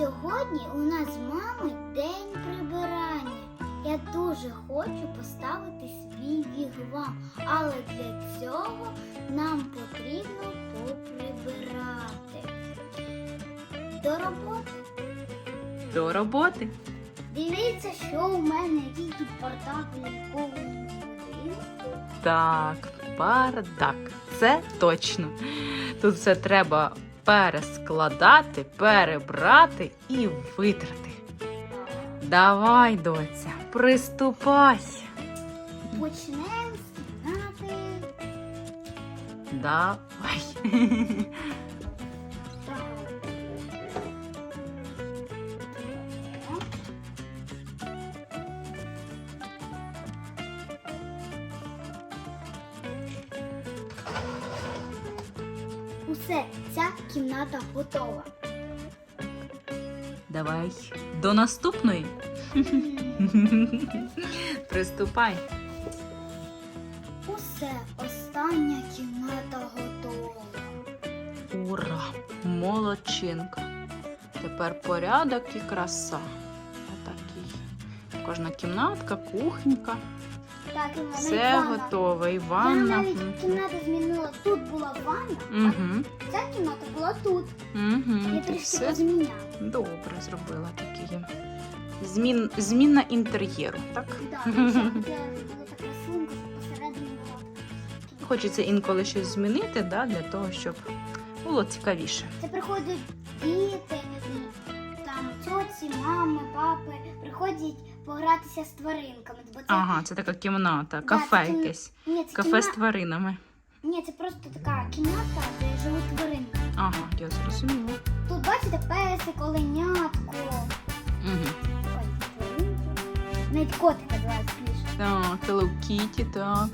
Сьогодні у нас з мамою день прибирання. Я дуже хочу поставити свій вігвам, але для цього нам потрібно поприбирати. До роботи. До роботи. Дивіться, що у мене який тут бардак в ляльковому будинку. Так, бардак. Це точно. Тут все треба перескладати, перебрати і витрати. Давай, доця, приступай. Почнемо з кімнати. Давай. Усе, ця кімната готова. Давай до наступної. Приступай. Усе, остання кімната готова. Ура! Молодчинка. Тепер порядок і краса. Отакий. Кожна кімнатка, кухонька. Так, і в мене Все ванна. готове. І Я ванна. навіть кімнату змінила. Тут була ванна, Угу. а ця кімната була тут. Угу. Я трішки Все позміняла. добре зробила такі. Змін... Зміна інтер'єру, так? Так, така сумка, посередині була. Хочеться інколи щось змінити, да, для того, щоб було цікавіше. Це приходять діти, там тьоці, мами, папи, приходять погратися з тваринками. Бо це, Ага, це така кімната, Да, кафе це кім- якесь. Ні, це Кафе кімна- з тваринами. Ні, це просто така кімната, де живуть тваринки. Ага, я зрозуміла. Тут бачите песик, оленятко. Угу. Ой, тваринки. Навіть котика давай більше. Так, Hello Kitty, так.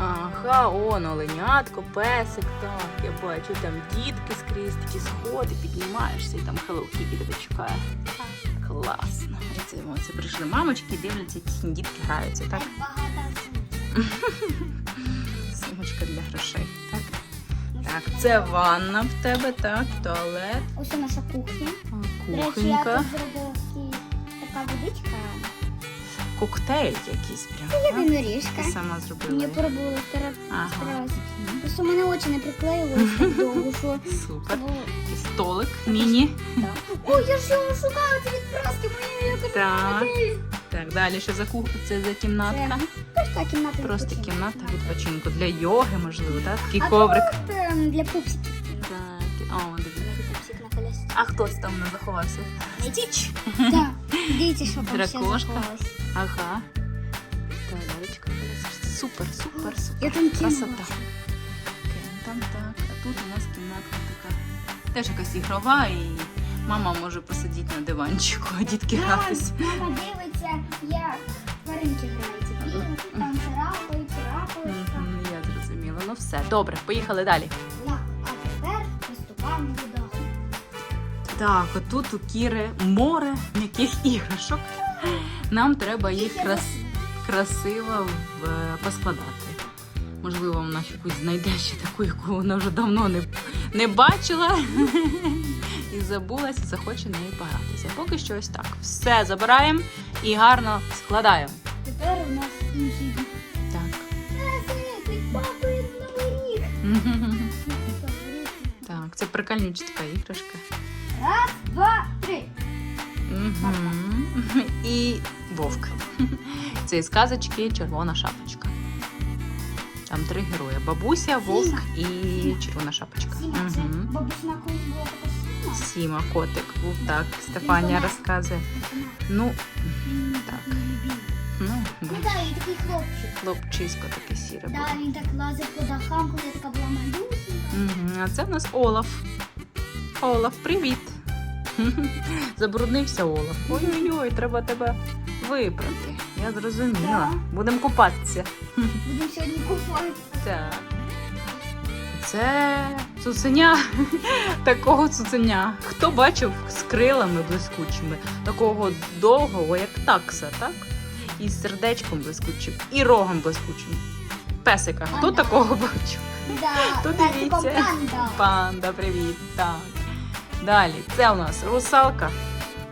Ага, он, оленятко, песик, так. Я бачу, там дітки скрізь, такі сходи, піднімаєшся і там Hello Kitty тебе чекає. Класно. Це, прийшли мамочки, дивляться, які дітки граються, так? Сумочка для грошей, так? Так, це ванна в тебе, так, туалет, Ось наша кухня. Кухонька. До речі, я тут зробила така водичка. Коктейль якийсь прям. так? Єдиноріжка. Ти сама зробила. Я пробувала стара- Ага. старалася. Просто у мене очі не приклеїлися так довго, що Супер. було. І столик міні. Ой, я ж його шукала, це від праски моєї я Так. Так, далі що за кухня? Це за кімнатка. Просто кімната Просто відпочинку. кімната відпочинку для йоги, можливо, так? Такий А коврик. Тут ем, для пупсиків. Так, о, А хто це там не заховався? Стіч. Так, дивіться, що там ще Дракошка. заховалось. Ага. Так, Ларочка, супер, супер, Я супер. там Красота. Окей, Там так. А тут у нас кімнатка така. Теж якась ігрова і мама може посидіти на диванчику, а дітки гратись. Мама дивиться, як тваринки граються. Бігають, там царапають, царапаються. Мгм, Я зрозуміла. Ну все, добре, поїхали далі. Так, а тепер приступаємо до. Так, отут у Кіри море м'яких іграшок. Нам треба їх крас... красиво в- поскладати. Можливо, вона якусь знайде ще таку, яку вона вже давно не, не бачила. І забулася, захоче нею погратися. Поки що ось так. Все забираємо і гарно складаємо. Тепер у нас інший бік. Так. Так, це прикольнюча така іграшка. Раз, два, три. І вовк. Це із казочки Червона шапочка. Там три герої: бабуся, вовк і червона шапочка. Сіма, це Мгм. бабусина колись була така сіма. Сіма, котик був так. Стефанія розказує. Ну, так. ну, Ну так, і такий хлопчик. хлопчисько таке сіре. Да, він так лазив по дахам, коли я така була малюсенька. А це в нас Олаф. Олаф, привіт. Забруднився Олаф. Ой-ой-ой, треба тебе випрати. Я зрозуміла. Будемо купатися. Будемо сьогодні купатися. Так. Це цуценя. Такого цуценя. Хто бачив з крилами блискучими, такого довгого, як такса, так? І з сердечком блискучим, і рогом блискучим. Песика. Хто Ага. такого бачив? Да, То дивіться. панда. Панда, привіт. Так. Далі, це у нас русалка.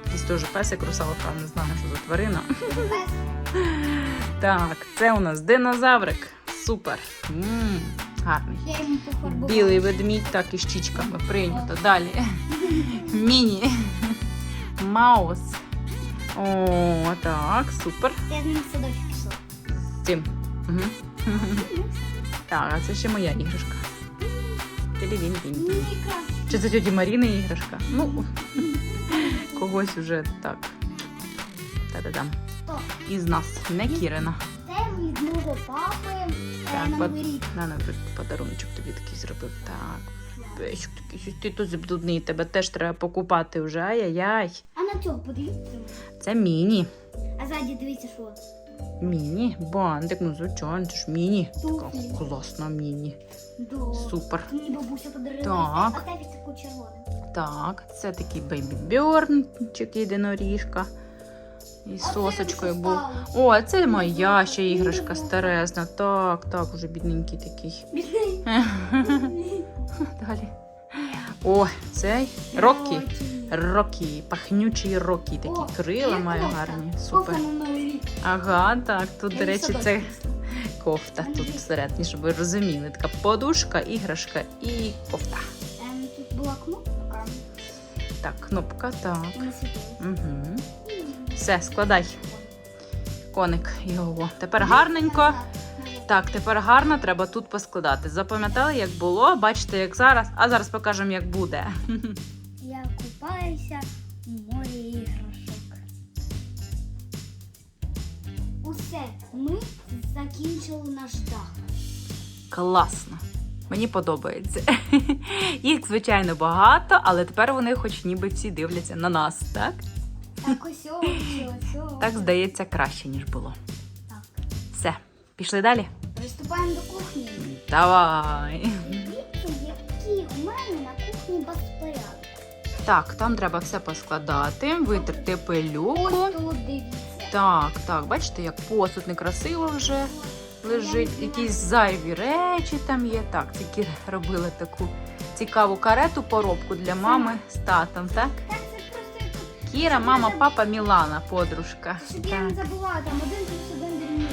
Якийсь теж песик русалка, не знаю, що за тварина. Так, це у нас динозаврик. Супер. м гарний. Я йому. Білий ведмідь, так і з чічками прийнято. Далі. Міні. Маус. О, так, супер. Я з ним в садочок пішла. З цим. Угу. Так, а це ще моя іграшка. Тилі-дінь-дінь. Чи це тьоті Маріни іграшка? Ну, когось уже так. Та-да-дам. Із нас, не Кірина. Це від мого папи е, Так, на Новий рік. На наприклад, подаруночок тобі такий зробив. Так. Такий, ти тут зблудний, тебе теж треба покупати вже. Ай-яй-яй. А на цього подивіться. Це міні. А ззаді дивіться, що. Міні. Бантик, ну звичайно, це ж міні. Така класна міні. Супер. Мені бабуся подарила. Так. Так, це такий бейбі-бьорнчик, єдиноріжка. І сосочкою був. О, це моя ще іграшка старезна. Так, так, уже бідненький такий. Далі. О, цей Рокі. Рокі, пахнючий Рокі. Такі крила має гарні. Супер. Ага, так. Тут, Я до речі, це кофта. Тут всередині, щоб ви розуміли. Така подушка, іграшка і кофта. Ем, Тут була кнопка. Так, кнопка, так. Угу. Все, складай. Коник його. Тепер гарненько. Так, тепер гарно треба тут поскладати. Запам'ятали, як було, бачите, як зараз, а зараз покажемо, як буде. Я купаюся Усе, ми закінчили наш дах. Класно. Мені подобається. Їх, звичайно, багато, але тепер вони хоч ніби всі дивляться на нас, так? Так ось ось. Так здається краще, ніж було. Так. Все, пішли далі. Приступаємо до кухні. Давай. Дивіться, який у мене на кухні безпорядок. Так, там треба все поскладати, витерти пилюку. Ось тут дивіться. Так, так, бачите, як посуд некрасиво вже лежить. Якісь зайві речі там є. Так, Кіра робила таку цікаву карету поробку для мами з татом, так? Тут. Кіра, мама, папа, Мілана, подружка. Щоб я не Так. забувала, там один плюс один дорівнює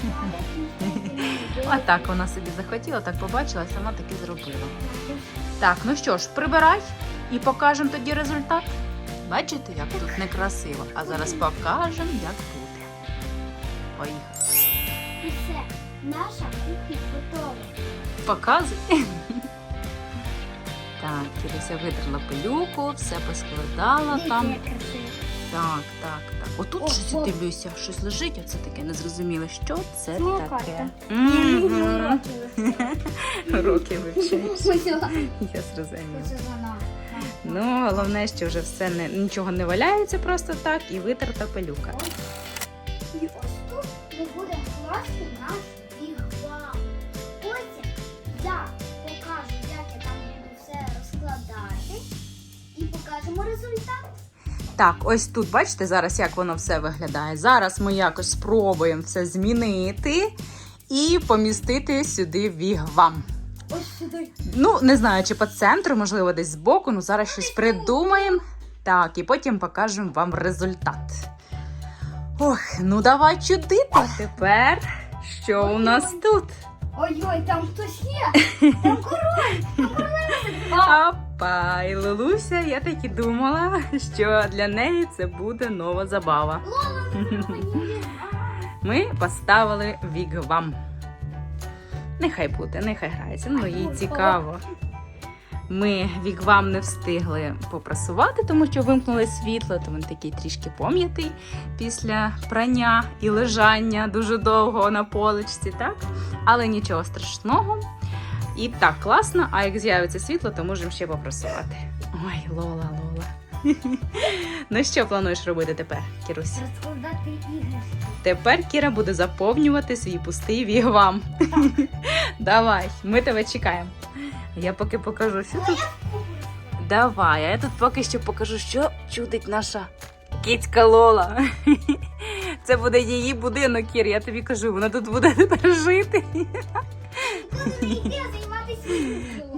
два, А так вона собі захотіла, так побачила, сама так і зробила. Так, ну що ж, прибирай і покажемо тоді результат. Бачите, як тут некрасиво. А зараз покажемо, як буде. Поїхали. І все, наша кухня готова. Показуй. Так, Кірися видерла пилюку, все поскладала Дивіться, там. як красиво. Так, так, так. Отут О, щось о. дивлюся, щось лежить, оце таке незрозуміле. Що це Смолока, таке? так. Мгм. Роки вивчаєш. Я зрозуміла. Ну, головне, що вже все не, нічого не валяється просто так і витерта пилюка. Так, ось тут, бачите, зараз як воно все виглядає. Зараз ми якось спробуємо все змінити і помістити сюди вігвам. Ось сюди. Ну, не знаю, чи по центру, можливо, десь збоку. Ну, зараз щось придумаємо. Так, і потім покажемо вам результат. Ох, ну давай чудити. Тепер що у нас тут? Ой-ой, там хтось є. Там король. Там королева. Опа, і Лилуся, я так і думала, що для неї це буде нова забава. Мені. Ми поставили вігвам. Нехай буде, нехай грається, ну їй цікаво. Ми вігвам не встигли попрасувати, тому що вимкнули світло, то він такий трішки пом'ятий після прання і лежання дуже довго на поличці, так? Але нічого страшного. І так класно, а як з'явиться світло, то можемо ще попрасувати. Ой, Лола, Лола. Ну що плануєш робити тепер, Кірусь? Розкладати іграшки. Тепер Кіра буде заповнювати свій пустий вігвам. Давай, ми тебе чекаємо. Я поки покажу, що тут. Давай, а я тут поки що покажу, що чудить наша кицька Лола. Це буде її будинок, Кір, я тобі кажу, вона тут буде тепер жити.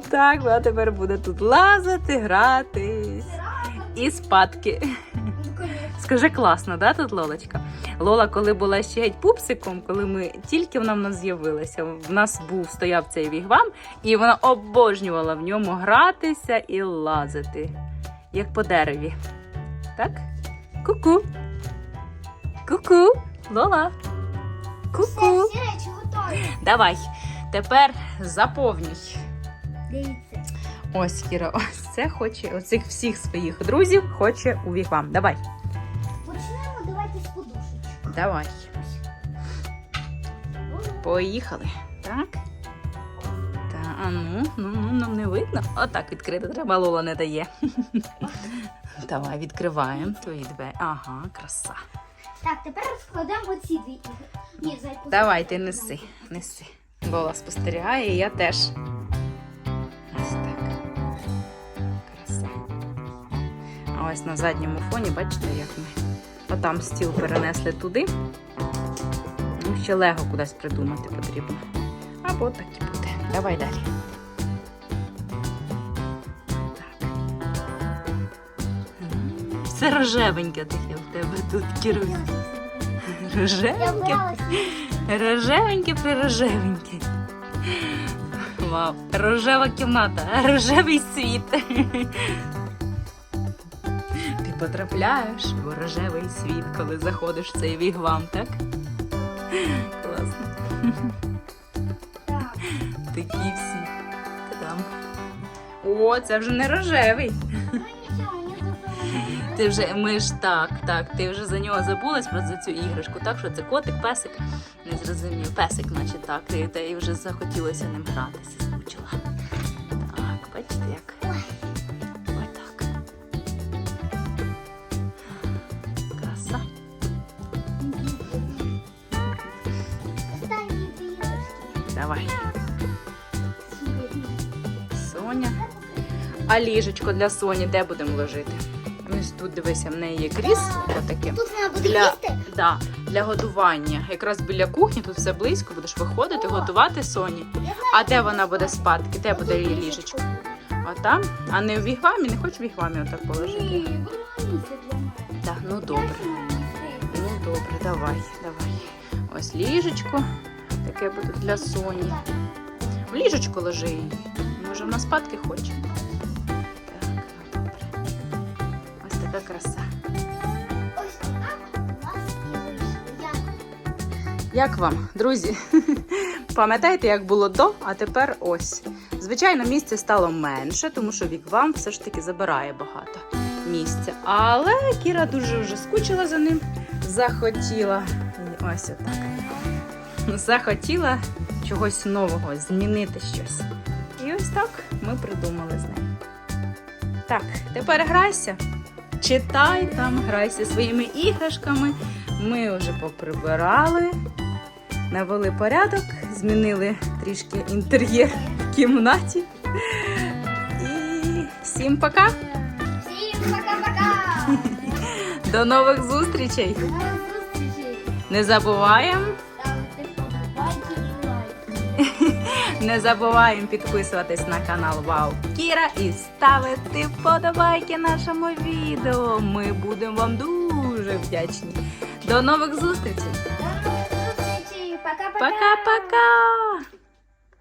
Так, вона тепер буде тут лазити, гратись. і спадки. Скажи класно, да, тут Лолочка? Лола, коли була ще геть пупсиком, коли ми тільки вона в нас з'явилася, в нас був стояв цей вігвам, і вона обожнювала в ньому гратися і лазити, як по дереві. Так? Ку-ку. Ку-ку. Лола. Ку-ку. Давай. Тепер заповнюй. Дивіться. Ось Кіра, ось це хоче, оцих всіх своїх друзів хоче у вігвам. Давай. Почнемо давайте з подушечок. Давай. Поїхали. Так. Та, а ну, ну, ну, нам не видно. Отак відкрити треба, Лола не дає. Давай, відкриваємо твої двері. Ага, краса. Так, тепер розкладемо оці дві ігри. Ні, зайку. Давай, ти неси, неси. Лола спостерігає, і я теж. Ось на задньому фоні, бачите, як ми отам стіл перенесли туди. Ну, ще лего кудись придумати потрібно. Або так і буде. Давай далі. Так. Все рожевеньке таке в тебе тут. Я Рожевеньке. Рожевеньке прирожевеньке. Вау, рожева кімната, рожевий світ. Потрапляєш у рожевий світ, коли заходиш в цей вігвам, так? Класно. Такі всі. Та-дам. О, це вже не рожевий. Ти вже ми ж так, так. Ти вже за нього забулась про за цю іграшку, так що це котик, песик. Не зрозумів. Песик, наче так. Ти та і вже захотілося ним гратися, скучила. Так, бачите як. Соня. А ліжечко для Соні де будемо ложити? Ось тут дивися, в неї є крісло таке. Тут вона буде Для, їсти. да, для годування. Якраз біля кухні, тут все близько, будеш виходити, О. готувати Соні. А де вона буде спадки? Де буде її ліжечко? А там? А не в вігвамі? Не хочеш в вігвамі отак положити? Ні. Так, ну добре. Ну добре, давай, давай. Ось ліжечко. Таке буде для Соні. В ліжечко ложи її. Може, вона спадки хоче. Так, добре. Ось така краса. Нас? Як вам, друзі? Пам'ятаєте, як було до, а тепер ось. Звичайно, місця стало менше, тому що вік вам все ж таки забирає багато місця. Але Кіра дуже вже скучила за ним, захотіла. Ось отак. Захотіла чогось нового, змінити щось. Ось так ми придумали з ним. Так, тепер грайся. Читай там, грайся своїми іграшками. Ми вже поприбирали, навели порядок, змінили трішки інтер'єр в кімнаті. І всім пока! Всім пока-пока! До нових зустрічей! До нових зустрічей! Не забуваємо, Ставте подобайки і лайки. не забуваємо підписуватись на канал Вау Кіра і ставити вподобайки нашому відео. Ми будемо вам дуже вдячні. До нових зустрічей! До! Пока-пока!